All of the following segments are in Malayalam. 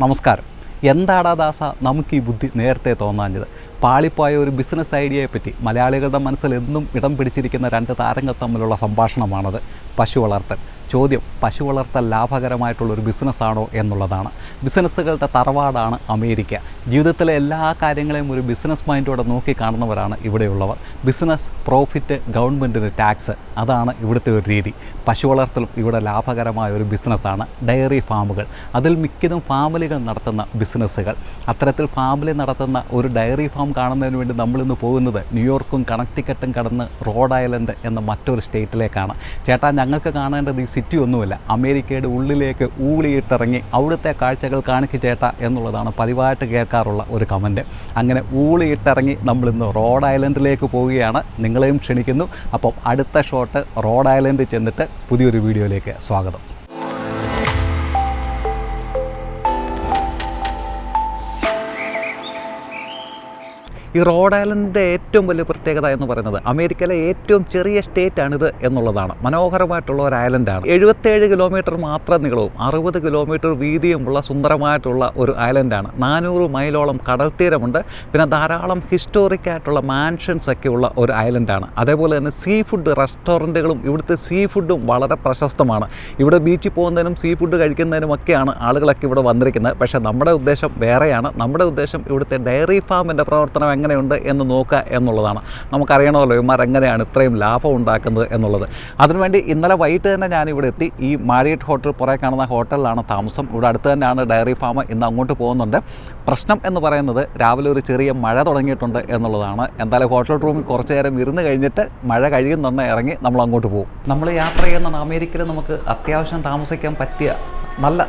നമസ്കാരം. എന്താടാ ദാസ നമുക്ക് ഈ ബുദ്ധി നേരത്തെ തോന്നാഞ്ഞത്? പാളിപ്പോയ ഒരു ബിസിനസ് ഐഡിയയെ പറ്റി മലയാളികളുടെ മനസ്സിൽ എന്നും ഇടം പിടിച്ചിരിക്കുന്ന രണ്ട് താരങ്ങൾ തമ്മിലുള്ള സംഭാഷണമാണത്. പശു വളർത്തൽ. ചോദ്യം പശു വളർത്തൽ ലാഭകരമായിട്ടുള്ള ഒരു ബിസിനസ്സാണോ എന്നുള്ളതാണ്. ബിസിനസ്സുകളുടെ തറവാടാണ് അമേരിക്ക. ജീവിതത്തിലെ എല്ലാ കാര്യങ്ങളെയും ഒരു ബിസിനസ് മൈൻഡോടെ നോക്കി കാണുന്നവരാണ് ഇവിടെയുള്ളവർ. ബിസിനസ് പ്രോഫിറ്റ് ഗവൺമെന്റിന് ടാക്സ് അതാണ് ഇവിടുത്തെ ഒരു രീതി. പശു വളർത്തലും ഇവിടെ ലാഭകരമായ ഒരു ബിസിനസ്സാണ് ഡയറി ഫാമുകൾ അതിൽ മിക്കതും ഫാമിലികൾ നടത്തുന്ന ബിസിനസ്സുകൾ അത്തരത്തിൽ ഫാമിലി നടത്തുന്ന ഒരു ഡയറി ഫാം കാണുന്നതിന് വേണ്ടി നമ്മളിന്ന് പോകുന്നത് ന്യൂയോർക്കും കണക്റ്റിക്കറ്റും കടന്ന് റോഡ് ഐലൻഡ് എന്ന മറ്റൊരു സ്റ്റേറ്റിലേക്കാണ് ചേട്ടാ ഞങ്ങൾക്ക് കാണേണ്ടത് ഈ സിറ്റി ഒന്നുമില്ല. അമേരിക്കയുടെ ഉള്ളിലേക്ക് ഊളിയിട്ടിറങ്ങി അവിടുത്തെ കാഴ്ചകൾ കാണിക്കുക ചേട്ടാ എന്നുള്ളതാണ് പതിവായിട്ട് കേൾക്കാറുള്ള ഒരു കമന്റ് അങ്ങനെ ഊളിയിട്ടിറങ്ങി നമ്മളിന്ന് റോഡ് ഐലൻഡിലേക്ക് പോവുകയാണ്. നിങ്ങളെയും ക്ഷണിക്കുന്നു. അപ്പം അടുത്ത ഷോട്ട് റോഡ് ഐലൻഡിൽ ചെന്നിട്ട് പുതിയൊരു വീഡിയോയിലേക്ക് സ്വാഗതം. ഈ റോഡ് ഐലൻഡിന്റെ ഏറ്റവും വലിയ പ്രത്യേകത എന്ന് പറയുന്നത് അമേരിക്കയിലെ ഏറ്റവും ചെറിയ സ്റ്റേറ്റ് സ്റ്റേറ്റാണിത് എന്നുള്ളതാണ്. മനോഹരമായിട്ടുള്ള ഒരു ഐലൻഡാണ്. എഴുപത്തേഴ് കിലോമീറ്റർ മാത്രം നീളവും അറുപത് കിലോമീറ്റർ വീതിയുമുള്ള സുന്ദരമായിട്ടുള്ള ഒരു ഐലൻഡാണ്. നാനൂറ് മൈലോളം കടൽ തീരമുണ്ട്. പിന്നെ ധാരാളം ഹിസ്റ്റോറിക് ആയിട്ടുള്ള മാൻഷൻസ് ഒക്കെ ഉള്ള ഒരു ഐലൻഡാണ്. അതേപോലെ തന്നെ സീ ഫുഡ് റെസ്റ്റോറന്റുകളും ഇവിടുത്തെ സീ ഫുഡും വളരെ പ്രശസ്തമാണ്. ഇവിടെ ബീച്ചിൽ പോകുന്നതിനും സീ ഫുഡ് കഴിക്കുന്നതിനും ഒക്കെയാണ് ആളുകളൊക്കെ ഇവിടെ വന്നിരിക്കുന്നത്. പക്ഷേ നമ്മുടെ ഉദ്ദേശം വേറെയാണ്. നമ്മുടെ ഉദ്ദേശം ഇവിടുത്തെ ഡയറി ഫാമിന്റെ പ്രവർത്തനം എങ്ങനെയുണ്ട് എന്ന് നോക്കുക എന്നുള്ളതാണ്. നമുക്കറിയണമല്ലോ ഇവന്മാർ എങ്ങനെയാണ് ഇത്രയും ലാഭം ഉണ്ടാക്കുന്നത് എന്നുള്ളത്. അതിനുവേണ്ടി ഇന്നലെ വൈകിട്ട് തന്നെ ഞാനിവിടെ എത്തി. ഈ മാരിയറ്റ് ഹോട്ടൽ പുറകെ കാണുന്ന ഹോട്ടലിലാണ് താമസം. ഇവിടെ അടുത്ത് തന്നെയാണ് ഡയറി ഫാം ഇന്ന് അങ്ങോട്ട് പോകുന്നുണ്ട്. പ്രശ്നം എന്ന് പറയുന്നത് രാവിലെ ഒരു ചെറിയ മഴ തുടങ്ങിയിട്ടുണ്ട് എന്നുള്ളതാണ്. എന്തായാലും ഹോട്ടൽ റൂമിൽ കുറച്ച് നേരം ഇരുന്ന് കഴിഞ്ഞിട്ട് മഴ കഴിയുന്നുണ്ട് ഇറങ്ങി നമ്മൾ അങ്ങോട്ട് പോകും നമ്മൾ യാത്ര ചെയ്യുന്ന അമേരിക്കയിൽ നമുക്ക് അത്യാവശ്യം താമസിക്കാൻ പറ്റിയ നല്ല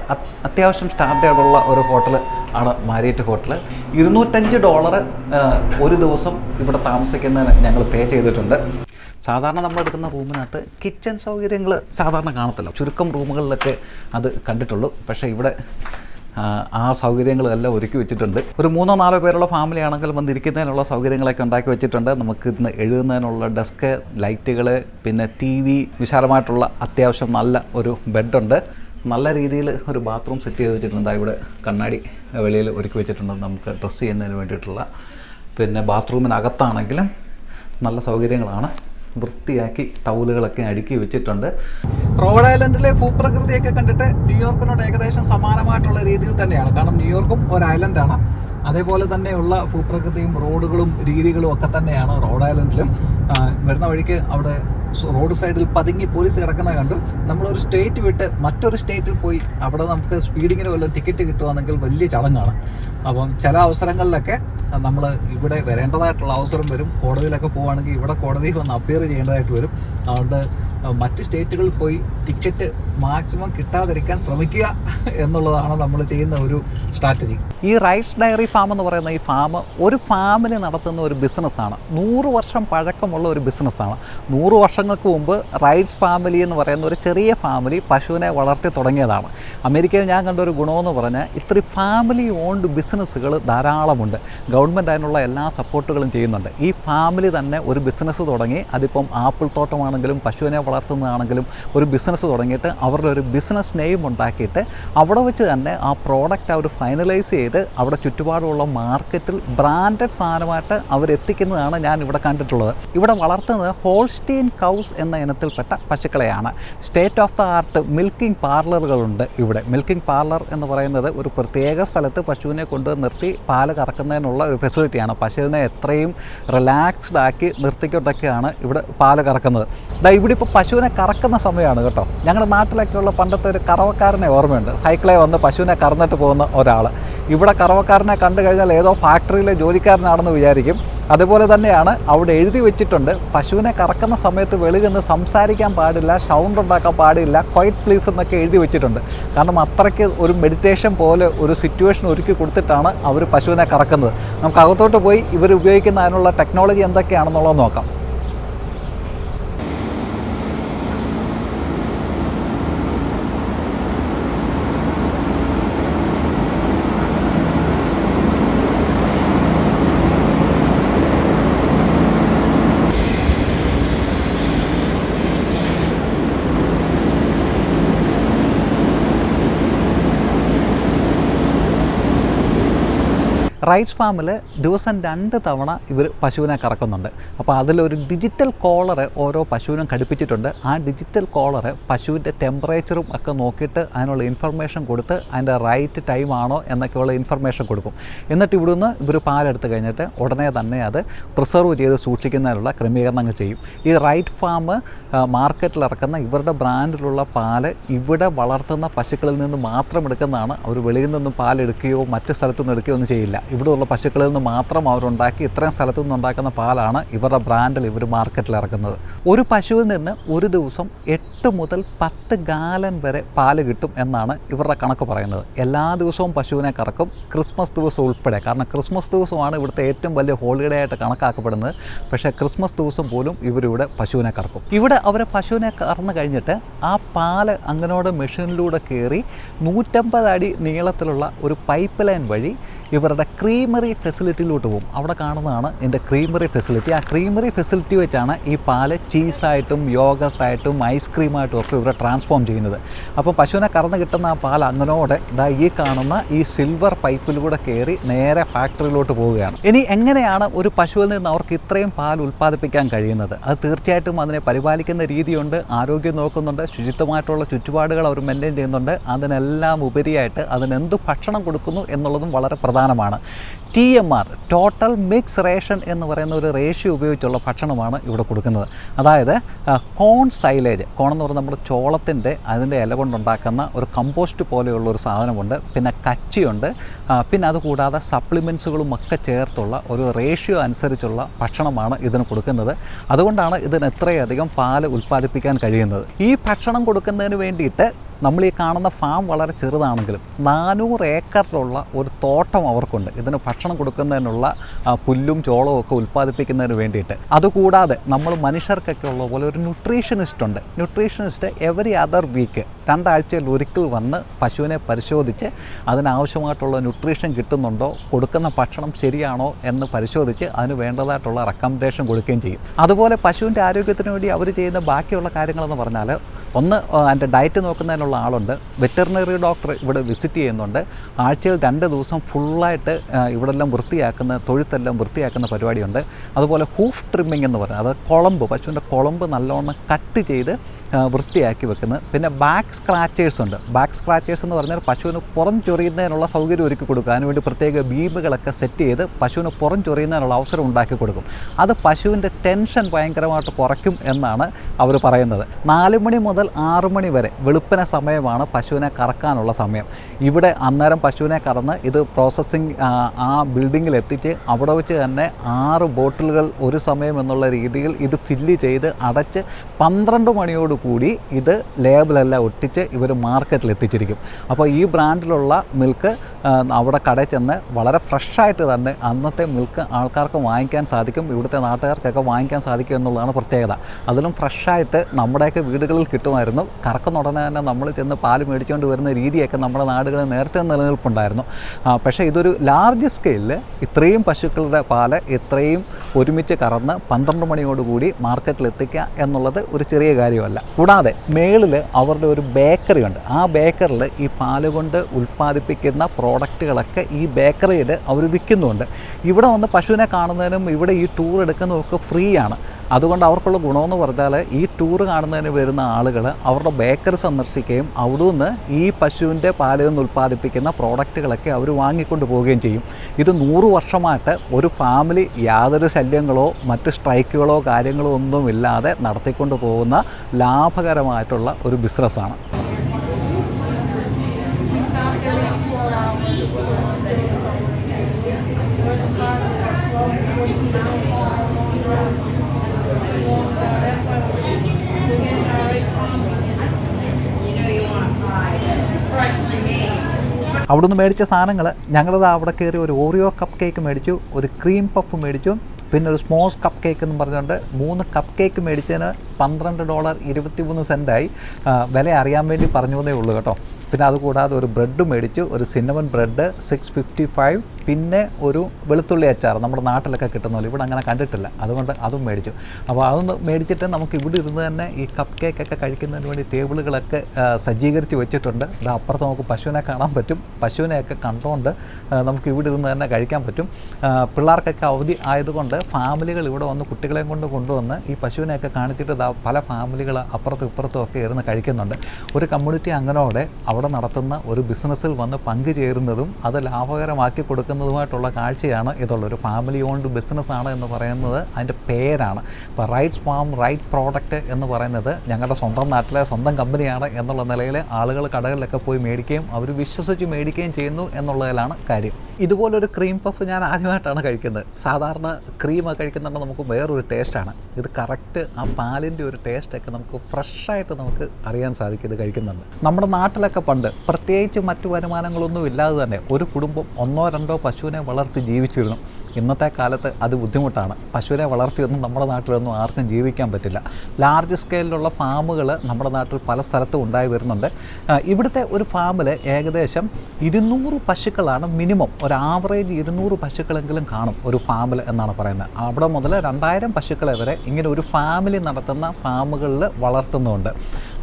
അത്യാവശ്യം സ്റ്റാൻഡേർഡുള്ള ഒരു ഹോട്ടൽ ആണ് മാരിയറ്റ് ഹോട്ടൽ. ഇരുന്നൂറ്റഞ്ച് ഡോളർ ഒരു ദിവസം ഇവിടെ താമസിക്കുന്നതിന് ഞങ്ങൾ പേ ചെയ്തിട്ടുണ്ട്. സാധാരണ നമ്മൾ എടുക്കുന്ന റൂമിനകത്ത് കിച്ചൺ സൗകര്യങ്ങൾ സാധാരണ കാണത്തില്ല. ചുരുക്കം റൂമുകളിലൊക്കെ അത് കണ്ടിട്ടുള്ളൂ. പക്ഷേ ഇവിടെ ആ, സൗകര്യങ്ങളെല്ലാം ഒരുക്കി വെച്ചിട്ടുണ്ട്. ഒരു മൂന്നോ നാലോ പേരുള്ള ഫാമിലി ആണെങ്കിൽ വന്നിരിക്കുന്നതിനുള്ള സൗകര്യങ്ങളൊക്കെ ഉണ്ടാക്കി വെച്ചിട്ടുണ്ട്. നമുക്ക് ഇന്ന് എഴുതുന്നതിനുള്ള ഡെസ്ക് ലൈറ്റുകൾ പിന്നെ ടി വി വിശാലമായിട്ടുള്ള അത്യാവശ്യം നല്ല ഒരു ബെഡുണ്ട്. നല്ല രീതിയിൽ ഒരു ബാത്റൂം സെറ്റ് ചെയ്ത് വെച്ചിട്ടുണ്ട്. ഇവിടെ കണ്ണാടി വെളിയിൽ ഒരുക്കി വെച്ചിട്ടുണ്ട് നമുക്ക് ഡ്രസ്സ് ചെയ്യുന്നതിന് വേണ്ടിയിട്ടുള്ള പിന്നെ ബാത്റൂമിനകത്താണെങ്കിലും നല്ല സൗകര്യങ്ങളാണ്. വൃത്തിയാക്കി ടൗലുകളൊക്കെ അടുക്കി വെച്ചിട്ടുണ്ട്. റോഡ് ഐലൻഡിലെ ഭൂപ്രകൃതിയൊക്കെ കണ്ടിട്ട് ന്യൂയോർക്കിനോട് ഏകദേശം സമാനമായിട്ടുള്ള രീതിയിൽ തന്നെയാണ്. കാരണം ന്യൂയോർക്കും ഒരു ഐലൻഡാണ് അതേപോലെ തന്നെയുള്ള ഭൂപ്രകൃതിയും റോഡുകളും രീതികളും ഒക്കെ തന്നെയാണ് റോഡ് ഐലൻഡിലും വരുന്ന വഴിക്ക് അവിടെ റോഡ് സൈഡിൽ പതുങ്ങി പോലീസ് കിടക്കുന്ന കണ്ടു. നമ്മളൊരു സ്റ്റേറ്റ് വിട്ട് മറ്റൊരു സ്റ്റേറ്റിൽ പോയി അവിടെ നമുക്ക് സ്പീഡിങ്ങിന് വല്ല ടിക്കറ്റ് കിട്ടുവാണെങ്കിൽ വലിയ ചടങ്ങാണ്. അപ്പം ചില അവസരങ്ങളിലൊക്കെ നമ്മൾ ഇവിടെ വരേണ്ടതായിട്ടുള്ള അവസരം വരും. കോടതിയിലൊക്കെ പോവുകയാണെങ്കിൽ ഇവിടെ കോടതിയിൽ വന്ന് അപ്പിയർ ചെയ്യേണ്ടതായിട്ട് വരും. അതുകൊണ്ട് മറ്റ് സ്റ്റേറ്റുകളിൽ പോയി ടിക്കറ്റ് മാക്സിമം കിട്ടാതിരിക്കാൻ ശ്രമിക്കുക എന്നുള്ളതാണ് നമ്മൾ ചെയ്യുന്ന ഒരു സ്ട്രാറ്റജി ഈ റൈസ് ഡയറി ഫാം എന്ന് പറയുന്ന ഈ ഫാം ഒരു ഫാമിലി നടത്തുന്ന ഒരു ബിസിനസ്സാണ് നൂറ് വർഷം പഴക്കമുള്ള ഒരു ബിസിനസ്സാണ് നൂറ് വർഷങ്ങൾക്ക് മുമ്പ് റൈറ്റ്സ് ഫാമിലി എന്ന് പറയുന്ന ഒരു ചെറിയ ഫാമിലി പശുവിനെ വളർത്തി തുടങ്ങിയതാണ്. അമേരിക്കയിൽ ഞാൻ കണ്ട ഒരു ഗുണമെന്ന് പറഞ്ഞാൽ ഇത്ര ഫാമിലി ഓൺഡ് ബിസിനസ്സുകൾ ധാരാളമുണ്ട്. ഗവൺമെന്റ് അതിനുള്ള എല്ലാ സപ്പോർട്ടുകളും ചെയ്യുന്നുണ്ട്. ഈ ഫാമിലി തന്നെ ഒരു ബിസിനസ് തുടങ്ങി അതിപ്പം ആപ്പിൾ തോട്ടമാണെങ്കിലും പശുവിനെ വളർത്തുന്നതാണെങ്കിലും ഒരു ബിസിനസ് തുടങ്ങിയിട്ട് അവരുടെ ഒരു ബിസിനസ് നെയിം ഉണ്ടാക്കിയിട്ട് അവിടെ വെച്ച് തന്നെ ആ പ്രോഡക്റ്റ് അവർ ഫൈനലൈസ് ചെയ്ത് അവിടെ ചുറ്റുപാടുമുള്ള മാർക്കറ്റിൽ ബ്രാൻഡഡ് സാധനമായിട്ട് അവരെത്തിക്കുന്നതാണ് ഞാൻ ഇവിടെ കണ്ടിട്ടുള്ളത്. ഇവിടെ വളർത്തുന്നത് ഹോൾസ്റ്റീൻ കൗസ് എന്ന ഇനത്തിൽപ്പെട്ട പശുക്കളെയാണ്. State of the art milking പാർലറുകളുണ്ട് ഇവിടെ. മിൽക്കിംഗ് പാർലർ എന്ന് പറയുന്നത് ഒരു പ്രത്യേക സ്ഥലത്ത് പശുവിനെ കൊണ്ട് നിർത്തി പാൽ കറക്കുന്നതിനുള്ള ഒരു ഫെസിലിറ്റിയാണ് പശുവിനെ എത്രയും റിലാക്സ്ഡ് ആക്കി നിർത്തിക്കൊണ്ടൊക്കെയാണ് ഇവിടെ പാൽ കറക്കുന്നത്. ദാ ഇവിടെ ഇപ്പോൾ പശുവിനെ കറക്കുന്ന സമയമാണ് കേട്ടോ. ഞങ്ങളുടെ നാട്ടിലൊക്കെയുള്ള പണ്ടത്തെ ഒരു കറവക്കാരനെ ഓർമ്മയുണ്ട്. സൈക്കിളെ വന്ന് പശുവിനെ കറന്നിട്ട് പോകുന്ന ഒരാൾ ഇവിടെ കറവക്കാരനെ കണ്ടു കഴിഞ്ഞാൽ ഏതോ ഫാക്ടറിയിലെ ജോലിക്കാരനാണെന്ന് വിചാരിക്കും. അതുപോലെ തന്നെയാണ് അവിടെ എഴുതി വെച്ചിട്ടുണ്ട് പശുവിനെ കറക്കുന്ന സമയത്ത് വെളിയിൽ സംസാരിക്കാൻ പാടില്ല സൗണ്ട് ഉണ്ടാക്കാൻ പാടില്ല ക്വൈറ്റ് പ്ലീസ് എന്നൊക്കെ എഴുതി വെച്ചിട്ടുണ്ട്. കാരണം അത്രയ്ക്ക് ഒരു മെഡിറ്റേഷൻ പോലെ ഒരു സിറ്റുവേഷൻ ഒരുക്കി കൊടുത്തിട്ടാണ് അവർ പശുവിനെ കറക്കുന്നത്. നമുക്ക് അകത്തോട്ട് പോയി ഇവർ ഉപയോഗിക്കുന്ന അതിനുള്ള ടെക്നോളജി എന്തൊക്കെയാണെന്നുള്ളത് നോക്കാം. റൈസ് ഫാമിൽ ദിവസം രണ്ട് തവണ ഇവർ പശുവിനെ കറക്കുന്നുണ്ട്. അപ്പോൾ അതിലൊരു ഡിജിറ്റൽ കോളർ ഓരോ പശുവിനും ഘടിപ്പിച്ചിട്ടുണ്ട്. ആ ഡിജിറ്റൽ കോളർ പശുവിന്റെ ടെമ്പറേച്ചറും ഒക്കെ നോക്കിയിട്ട് അതിനുള്ള ഇൻഫർമേഷൻ കൊടുത്ത് അതിന്റെ റൈറ്റ് ടൈം ആണോ എന്നൊക്കെയുള്ള ഇൻഫർമേഷൻ കൊടുക്കും. എന്നിട്ട് ഇവിടുന്ന് ഇവർ പാലെടുത്ത് കഴിഞ്ഞിട്ട് ഉടനെ തന്നെ അത് പ്രിസർവ് ചെയ്ത് സൂക്ഷിക്കുന്നതിനുള്ള ക്രമീകരണങ്ങൾ ചെയ്യും. ഈ റൈറ്റ് ഫാം മാർക്കറ്റിൽ ഇറക്കുന്ന ഇവരുടെ ബ്രാൻഡിലുള്ള പാൽ ഇവിടെ വളർത്തുന്ന പശുക്കളിൽ നിന്ന് മാത്രം എടുക്കുന്നതാണ്. അവർ വെളിയിൽ നിന്നും പാലെടുക്കുകയോ മറ്റ് സ്ഥലത്തു നിന്ന് എടുക്കുകയോ ഒന്നും ചെയ്യില്ല. ഇവിടെയുള്ള പശുക്കളിൽ നിന്ന് മാത്രം അവരുണ്ടാക്കി ഇത്രയും സ്ഥലത്തു നിന്നുണ്ടാക്കുന്ന പാലാണ് ഇവരുടെ ബ്രാൻഡിൽ ഇവർ മാർക്കറ്റിൽ ഇറക്കുന്നത് ഒരു പശുവിൽ നിന്ന് ഒരു ദിവസം എട്ട് മുതൽ പത്ത് ഗാലൻ വരെ പാൽ കിട്ടും എന്നാണ് ഇവരുടെ കണക്ക് പറയുന്നത്. എല്ലാ ദിവസവും പശുവിനെ കറക്കും ക്രിസ്മസ് ദിവസം ഉൾപ്പെടെ. കാരണം ക്രിസ്മസ് ദിവസമാണ് ഇവിടുത്തെ ഏറ്റവും വലിയ ഹോളിഡേ ആയിട്ട് കണക്കാക്കപ്പെടുന്നത്. പക്ഷേ ക്രിസ്മസ് ദിവസം പോലും ഇവരിവിടെ പശുവിനെ കറക്കും. ഇവിടെ അവരെ പശുവിനെ കറന്നു കഴിഞ്ഞിട്ട് ആ പാൽ അങ്ങനോട് മെഷീനിലൂടെ കയറി നൂറ്റമ്പത് അടി നീളത്തിലുള്ള ഒരു പൈപ്പ് ലൈൻ വഴി ഇവരുടെ ക്രീമറി ഫെസിലിറ്റിയിലോട്ട് പോകും. അവിടെ കാണുന്നതാണ് എന്റെ ക്രീമറി ഫെസിലിറ്റി ആ ക്രീമറി ഫെസിലിറ്റി വെച്ചാണ് ഈ പാൽ ചീസായിട്ടും യോഗർട്ടായിട്ടും ഐസ്ക്രീമായിട്ടും ഒക്കെ ഇവരെ ട്രാൻസ്ഫോം ചെയ്യുന്നത്. അപ്പോൾ പശുവിനെ കറന്ന് കിട്ടുന്ന ആ പാൽ അങ്ങനോടെ ഇതാ ഈ കാണുന്ന ഈ സിൽവർ പൈപ്പിലൂടെ കയറി നേരെ ഫാക്ടറിയിലോട്ട് പോവുകയാണ്. ഇനി എങ്ങനെയാണ് ഒരു പശുവിൽ നിന്ന് അവർക്ക് ഇത്രയും പാൽ ഉൽപ്പാദിപ്പിക്കാൻ കഴിയുന്നത്? അത് തീർച്ചയായിട്ടും അതിനെ പരിപാലിക്കുന്ന രീതിയുണ്ട് ആരോഗ്യം നോക്കുന്നുണ്ട് ശുചിത്വമായിട്ടുള്ള ചുറ്റുപാടുകൾ അവർ മെയിന്റെയിൻ ചെയ്യുന്നുണ്ട്. അതിനെല്ലാം ഉപരിയായിട്ട് അതിനെന്ത് ഭക്ഷണം കൊടുക്കുന്നു എന്നുള്ളതും വളരെ പ്രധാനമാണ്. T M R total mix ration എന്ന് പറയുന്ന ഒരു റേഷ്യോ ഉപയോഗിച്ചുള്ള ഭക്ഷണമാണ് ഇവിടെ കൊടുക്കുന്നത്. അതായത് കോൺ സൈലേജ് കോൺ എന്ന് പറയുന്നത് നമ്മുടെ ചോളത്തിന്റെ അതിന്റെ ഇല കൊണ്ടുണ്ടാക്കുന്ന ഒരു കമ്പോസ്റ്റ് പോലെയുള്ള ഒരു സാധനമുണ്ട്. പിന്നെ കച്ചിയുണ്ട്. പിന്നെ അതുകൂടാതെ സപ്ലിമെൻസുകളും ഒക്കെ ചേർത്തുള്ള ഒരു റേഷ്യോ അനുസരിച്ചുള്ള ഭക്ഷണമാണ് ഇതിന് കൊടുക്കുന്നത്. അതുകൊണ്ടാണ് ഇതിന് ഇത്രയധികം പാൽ ഉൽപ്പാദിപ്പിക്കാൻ കഴിയുന്നത്. ഈ ഭക്ഷണം കൊടുക്കുന്നതിന് വേണ്ടിയിട്ട് നമ്മൾ ഈ കാണുന്ന ഫാം വളരെ ചെറുതാണെങ്കിലും നാനൂറ് ഏക്കറിലുള്ള ഒരു തോട്ടം അവർക്കുണ്ട്. ഇതിന് ഭക്ഷണം കൊടുക്കുന്നതിനുള്ള പുല്ലും ചോളവും ഒക്കെ ഉൽപ്പാദിപ്പിക്കുന്നതിന് വേണ്ടിയിട്ട്. അതുകൂടാതെ നമ്മൾ മനുഷ്യർക്കൊക്കെ ഉള്ള പോലെ ഒരു ന്യൂട്രീഷനിസ്റ്റ് ഉണ്ട്. ന്യൂട്രീഷനിസ്റ്റ് എവറി അതർ വീക്ക് രണ്ടാഴ്ചയിൽ ഒരിക്കൽ വന്ന് പശുവിനെ പരിശോധിച്ച് അതിനാവശ്യമായിട്ടുള്ള ന്യൂട്രീഷൻ കിട്ടുന്നുണ്ടോ കൊടുക്കുന്ന ഭക്ഷണം ശരിയാണോ എന്ന് പരിശോധിച്ച് അതിന് വേണ്ടതായിട്ടുള്ള റെക്കമെൻഡേഷൻ കൊടുക്കുകയും ചെയ്യും. അതുപോലെ പശുവിന്റെ ആരോഗ്യത്തിന് വേണ്ടി അവർ ചെയ്യുന്ന ബാക്കിയുള്ള കാര്യങ്ങളെന്ന് പറഞ്ഞാൽ ഒന്ന് എന്റെ ഡയറ്റ് നോക്കുന്നതിനുള്ള ആളുണ്ട്. വെറ്ററിനറി ഡോക്ടർ ഇവിടെ വിസിറ്റ് ചെയ്യുന്നുണ്ട്. ആഴ്ചയിൽ രണ്ട് ദിവസം ഫുള്ളായിട്ട് ഇവിടെ എല്ലാം വൃത്തിയാക്കുന്ന തൊഴുത്തെല്ലാം വൃത്തിയാക്കുന്ന പരിപാടിയുണ്ട്. അതുപോലെ ഹൂഫ് ട്രിമ്മിങ് എന്ന് പറയുന്നത് അത് കുളമ്പ് പശുവിന്റെ കുളമ്പ് നല്ലോണം കട്ട് ചെയ്ത് വൃത്തിയാക്കി വെക്കുന്നത് പിന്നെ ബാക്ക് സ്ക്രാച്ചേഴ്സ് ഉണ്ട്. ബാക്ക് സ്ക്രാച്ചേഴ്സ് എന്ന് പറഞ്ഞാൽ പശുവിന് പുറം ചൊറിയുന്നതിനുള്ള സൗകര്യം ഒരുക്കി കൊടുക്കുക അതിനുവേണ്ടി പ്രത്യേക ബീമുകളൊക്കെ സെറ്റ് ചെയ്ത് പശുവിന് പുറം ചൊറിയുന്നതിനുള്ള അവസരം ഉണ്ടാക്കി കൊടുക്കും. അത് പശുവിന്റെ ടെൻഷൻ ഭയങ്കരമായിട്ട് കുറയ്ക്കും എന്നാണ് അവർ പറയുന്നത്. നാല് മണി മുതൽ ആറ് മണി വരെ വെളുപ്പിന സമയമാണ് പശുവിനെ കറക്കാനുള്ള സമയം. ഇവിടെ അന്നേരം പശുവിനെ കറന്ന് ഇത് പ്രോസസ്സിങ് ആ ബിൽഡിങ്ങിൽ എത്തിച്ച് അവിടെ വെച്ച് തന്നെ ആറ് ബോട്ടിലുകൾ ഒരു സമയം എന്നുള്ള രീതിയിൽ ഇത് ഫില്ല് ചെയ്ത് അടച്ച് പന്ത്രണ്ട് മണിയോട് കൂടി ഇത് ലേബിളെല്ലാം ഒട്ടിച്ച് ഇവർ മാർക്കറ്റിൽ എത്തിച്ചിരിക്കും. അപ്പോൾ ഈ ബ്രാൻഡിലുള്ള മിൽക്ക് അവിടെ കടയിൽ ചെന്ന് വളരെ ഫ്രഷായിട്ട് തന്നെ അന്നത്തെ മിൽക്ക് ആൾക്കാർക്ക് വാങ്ങിക്കാൻ സാധിക്കും ഇവിടുത്തെ നാട്ടുകാർക്കൊക്കെ വാങ്ങിക്കാൻ സാധിക്കും എന്നുള്ളതാണ് പ്രത്യേകത. അതിലും ഫ്രഷായിട്ട് നമ്മുടെയൊക്കെ വീടുകളിൽ കിട്ടുമായിരുന്നു. കറക്കുന്ന ഉടനെ തന്നെ നമ്മൾ ചെന്ന് പാൽ മേടിച്ചുകൊണ്ട് വരുന്ന രീതിയൊക്കെ നമ്മുടെ നാടുകളിൽ നേരത്തെ നിലനിൽപ്പുണ്ടായിരുന്നു. പക്ഷേ ഇതൊരു ലാർജ് സ്കെയിലിൽ ഇത്രയും പശുക്കളുടെ പാൽ ഇത്രയും ഒരുമിച്ച് കറന്ന് പന്ത്രണ്ട് മണിയോടുകൂടി മാർക്കറ്റിൽ എത്തിക്കുക എന്നുള്ളത് ഒരു ചെറിയ കാര്യമല്ല. കൂടാതെ മേളിൽ അവരുടെ ഒരു ബേക്കറി ഉണ്ട്. ആ ബേക്കറിൽ ഈ പാൽ കൊണ്ട് ഉൽപ്പാദിപ്പിക്കുന്ന പ്രോഡക്റ്റുകളൊക്കെ ഈ ബേക്കറിയിൽ അവർ വിൽക്കുന്നുണ്ട്. ഇവിടെ വന്ന് പശുവിനെ കാണുന്നതിനും ഇവിടെ ഈ ടൂർ എടുക്കുന്നതൊക്കെ ഫ്രീ ആണ്. അതുകൊണ്ട് അവർക്കുള്ള ഗുണമെന്ന് പറഞ്ഞാൽ ഈ ടൂർ കാണുന്നതിന് വരുന്ന ആളുകൾ അവരുടെ ബേക്കറി സന്ദർശിക്കുകയും അവിടുന്ന് ഈ പശുവിന്റെ പാലിൽ നിന്ന് ഉൽപ്പാദിപ്പിക്കുന്ന പ്രോഡക്റ്റുകളൊക്കെ അവർ വാങ്ങിക്കൊണ്ട് പോവുകയും ചെയ്യും. ഇത് നൂറ് വർഷമായിട്ട് ഒരു ഫാമിലി യാതൊരു ശല്യങ്ങളോ മറ്റ് സ്ട്രൈക്കുകളോ കാര്യങ്ങളോ ഒന്നുമില്ലാതെ നടത്തിക്കൊണ്ട് പോകുന്ന ലാഭകരമായിട്ടുള്ള ഒരു ബിസിനസ്സാണ് അവിടുന്ന് മേടിച്ച സാധനങ്ങൾ ഞങ്ങളത് അവിടെ കയറി ഒരു ഓറിയോ കപ്പ് കേക്ക് മേടിച്ചു ഒരു ക്രീം പഫ് മേടിച്ചു പിന്നെ ഒരു സ്മോസ് കപ്പ് കേക്ക് എന്ന് പറഞ്ഞുകൊണ്ട് മൂന്ന് കപ്പ് കേക്ക് മേടിച്ചതിന് പന്ത്രണ്ട് ഡോളർ ഇരുപത്തി മൂന്ന് സെന്റായി വില അറിയാൻ വേണ്ടി പറഞ്ഞു എന്നേ ഉള്ളൂ കേട്ടോ. പിന്നെ അതുകൂടാതെ ഒരു ബ്രെഡ് മേടിച്ചു ഒരു cinnamon bread six fifty five പിന്നെ ഒരു വെളുത്തുള്ളി അച്ചാർ നമ്മുടെ നാട്ടിലൊക്കെ കിട്ടുന്ന പോലെ ഇവിടെ അങ്ങനെ കണ്ടിട്ടില്ല. അതുകൊണ്ട് അതും മേടിച്ചു. അപ്പോൾ അതൊന്ന് മേടിച്ചിട്ട് നമുക്ക് ഇവിടെ ഇരുന്ന് തന്നെ ഈ കപ്പ് കേക്കൊക്കെ കഴിക്കുന്നതിന് വേണ്ടി ടേബിളുകളൊക്കെ സജ്ജീകരിച്ച് വെച്ചിട്ടുണ്ട്. അത് അപ്പുറത്ത് നമുക്ക് പശുവിനെ കാണാൻ പറ്റും. പശുവിനെയൊക്കെ കണ്ടുകൊണ്ട് നമുക്ക് ഇവിടെ ഇരുന്ന് തന്നെ കഴിക്കാൻ പറ്റും. പിള്ളേർക്കൊക്കെ അവധി ആയതുകൊണ്ട് ഫാമിലികൾ ഇവിടെ വന്ന് കുട്ടികളെയും കൊണ്ട് കൊണ്ടുവന്ന് ഈ പശുവിനെയൊക്കെ കാണിച്ചിട്ട് പല ഫാമിലികൾ അപ്പുറത്തും ഇപ്പുറത്തും ഒക്കെ ഇരുന്ന് കഴിക്കുന്നുണ്ട്. ഒരു കമ്മ്യൂണിറ്റി അംഗനോടെ അവിടെ നടത്തുന്ന ഒരു ബിസിനസ്സിൽ വന്ന് പങ്കുചേരുന്നതും അത് ലാഭകരമാക്കി കൊടുക്കുന്നതുമായിട്ടുള്ള കാഴ്ചയാണ് ഇതുള്ള. ഒരു ഫാമിലി ഓൺഡ് ബിസിനസ്സാണ് എന്ന് പറയുന്നത് അതിന്റെ പേരാണ്. ഇപ്പോൾ റൈറ്റ്സ് ഫാം റൈറ്റ് പ്രോഡക്റ്റ് എന്ന് പറയുന്നത് ഞങ്ങളുടെ സ്വന്തം നാട്ടിലെ സ്വന്തം കമ്പനിയാണ് എന്നുള്ള നിലയിൽ ആളുകൾ കടകളിലൊക്കെ പോയി മേടിക്കുകയും അവർ വിശ്വസിച്ച് മേടിക്കുകയും ചെയ്യുന്നു എന്നുള്ളതിലാണ് കാര്യം. ഇതുപോലൊരു ക്രീം പഫ് ഞാൻ ആദ്യമായിട്ടാണ് കഴിക്കുന്നത്. സാധാരണ ക്രീം കഴിക്കുന്നുണ്ട് നമുക്ക് വേറൊരു ടേസ്റ്റാണ് ഇത് കറക്റ്റ് ആ പാലിന്റെ ഒരു ടേസ്റ്റൊക്കെ നമുക്ക് ഫ്രഷായിട്ട് നമുക്ക് അറിയാൻ സാധിക്കും ഇത് കഴിക്കുന്നുണ്ട്. നമ്മുടെ നാട്ടിലൊക്കെ പണ്ട് പ്രത്യേകിച്ച് മറ്റു വരുമാനങ്ങളൊന്നും ഇല്ലാതെ തന്നെ ഒരു കുടുംബം ഒന്നോ രണ്ടോ പശുവിനെ വളർത്തി ജീവിച്ചിരുന്നു. ഇന്നത്തെ കാലത്ത് അത് ബുദ്ധിമുട്ടാണ്. പശുവിനെ വളർത്തിയൊന്നും നമ്മുടെ നാട്ടിലൊന്നും ആർക്കും ജീവിക്കാൻ പറ്റില്ല. ലാർജ് സ്കെയിലുള്ള ഫാമുകൾ നമ്മുടെ നാട്ടിൽ പല സ്ഥലത്തും ഉണ്ടായി വരുന്നുണ്ട്. ഇവിടുത്തെ ഒരു ഫാമിൽ ഏകദേശം ഇരുന്നൂറ് പശുക്കളാണ് മിനിമം. ഒരു ആവറേജ് ഇരുന്നൂറ് പശുക്കളെങ്കിലും കാണും ഒരു ഫാമിൽ എന്നാണ് പറയുന്നത്. അവിടെ മുതൽ രണ്ടായിരം പശുക്കളെ വരെ ഇങ്ങനെ ഒരു ഫാമിലി നടത്തുന്ന ഫാമുകളിൽ വളർത്തുന്നുണ്ട്.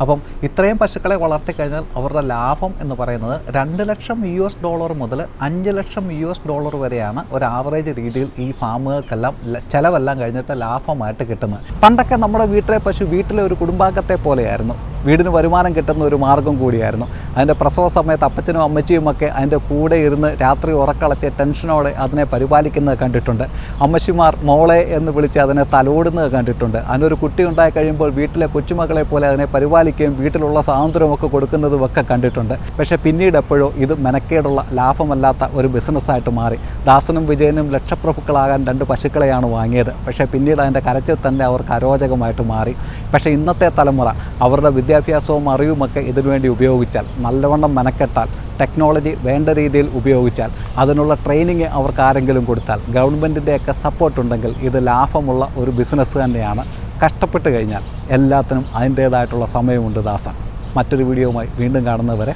അപ്പം ഇത്രയും പശുക്കളെ വളർത്തിക്കഴിഞ്ഞാൽ അവരുടെ ലാഭം എന്ന് പറയുന്നത് രണ്ട് ലക്ഷം യു എസ് ഡോളർ മുതൽ അഞ്ച് ലക്ഷം യു എസ് ഡോളർ വരെയാണ് ഒരു ആവറേജ് രീതിയിൽ ഈ ഫാമുകൾക്കെല്ലാം ചിലവെല്ലാം കഴിഞ്ഞിട്ട് ലാഭമായിട്ട് കിട്ടുന്നത്. പണ്ടൊക്കെ നമ്മുടെ വീട്ടിലെ പശു വീട്ടിലെ ഒരു കുടുംബാംഗത്തെ പോലെയായിരുന്നു. വീടിന് വരുമാനം കിട്ടുന്ന ഒരു മാർഗം കൂടിയായിരുന്നു. അതിന്റെ പ്രസവ സമയത്ത് അപ്പച്ചനും അമ്മച്ചിയും ഒക്കെ അതിന്റെ കൂടെ ഇരുന്ന് രാത്രി ഉറക്കളത്തിയ ടെൻഷനോടെ അതിനെ പരിപാലിക്കുന്നത് കണ്ടിട്ടുണ്ട്. അമ്മച്ചിമാർ മോളെ എന്ന് വിളിച്ച് അതിനെ തലോടുന്നത് കണ്ടിട്ടുണ്ട്. അതിനൊരു കുട്ടി ഉണ്ടായി കഴിയുമ്പോൾ വീട്ടിലെ കൊച്ചുമക്കളെ പോലെ അതിനെ പരിപാലിക്കുകയും വീട്ടിലുള്ള സ്വാതന്ത്ര്യമൊക്കെ കൊടുക്കുന്നതും ഒക്കെ കണ്ടിട്ടുണ്ട്. പക്ഷേ പിന്നീട് എപ്പോഴോ ഇത് മെനക്കേടുള്ള ലാഭമല്ലാത്ത ഒരു ബിസിനസ്സായിട്ട് മാറി. ദാസനും വിജയനും ലക്ഷപ്രഭുക്കളാകാൻ രണ്ട് പശുക്കളെയാണ് വാങ്ങിയത്. പക്ഷേ പിന്നീട് അതിന്റെ കരച്ചിൽ തന്നെ അവർക്ക് അരോചകമായിട്ട് മാറി. പക്ഷേ ഇന്നത്തെ തലമുറ അവരുടെ വിദ്യാഭ്യാസവും അറിവുമൊക്കെ ഇതിനുവേണ്ടി ഉപയോഗിച്ചാൽ നല്ലവണ്ണം മെനക്കെട്ടാൽ ടെക്നോളജി വേണ്ട രീതിയിൽ ഉപയോഗിച്ചാൽ അതിനുള്ള ട്രെയിനിങ് അവർക്ക് ആരെങ്കിലും കൊടുത്താൽ ഗവൺമെന്റിന്റെയൊക്കെ സപ്പോർട്ട് ഉണ്ടെങ്കിൽ ഇത് ലാഭമുള്ള ഒരു ബിസിനസ് തന്നെയാണ്. കഷ്ടപ്പെട്ട് കഴിഞ്ഞാൽ എല്ലാത്തിനും അതിന്റേതായിട്ടുള്ള സമയമുണ്ട് ദാസൻ മറ്റൊരു വീഡിയോവുമായി വീണ്ടും കാണുന്നവരെ